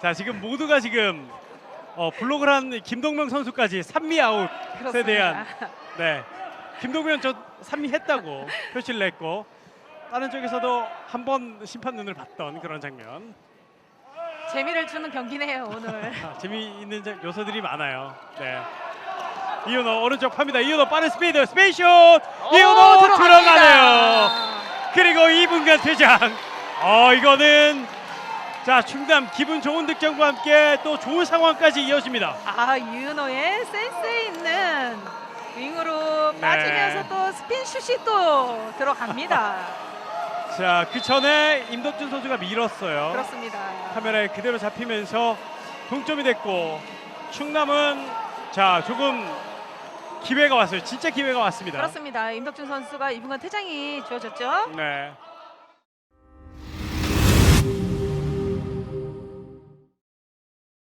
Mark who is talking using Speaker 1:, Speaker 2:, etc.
Speaker 1: 자 지금 모두가 지금 어, 블록을 한 김동명 선수까지 3미 아웃에 대한 네 김동명 저 3미 했다고 표시를 했고 다른 쪽에서도 한 번 심판 눈을 봤던 그런 장면
Speaker 2: 재미를 주는 경기네요 오늘.
Speaker 1: 아, 재미있는 자- 요소들이 많아요. 네. 이윤호 오른쪽 팝니다. 이윤호 빠른 스피드 스페이슛 이윤호
Speaker 2: 오,
Speaker 1: 들어가네요. 그리고 2분간 퇴장. 어 이거는 자 충남 기분 좋은 득점과 함께 또 좋은 상황까지 이어집니다.
Speaker 2: 아 유노의 센스 있는 윙으로
Speaker 1: 네.
Speaker 2: 빠지면서 또 스핀 슛이 또 들어갑니다.
Speaker 1: 자 그 전에 임덕준 선수가 밀었어요.
Speaker 2: 그렇습니다.
Speaker 1: 카메라에 그대로 잡히면서 동점이 됐고 충남은 자 조금 기회가 왔어요. 진짜 기회가 왔습니다.
Speaker 2: 그렇습니다. 임덕준 선수가 이분간 퇴장이 주어졌죠.
Speaker 1: 네.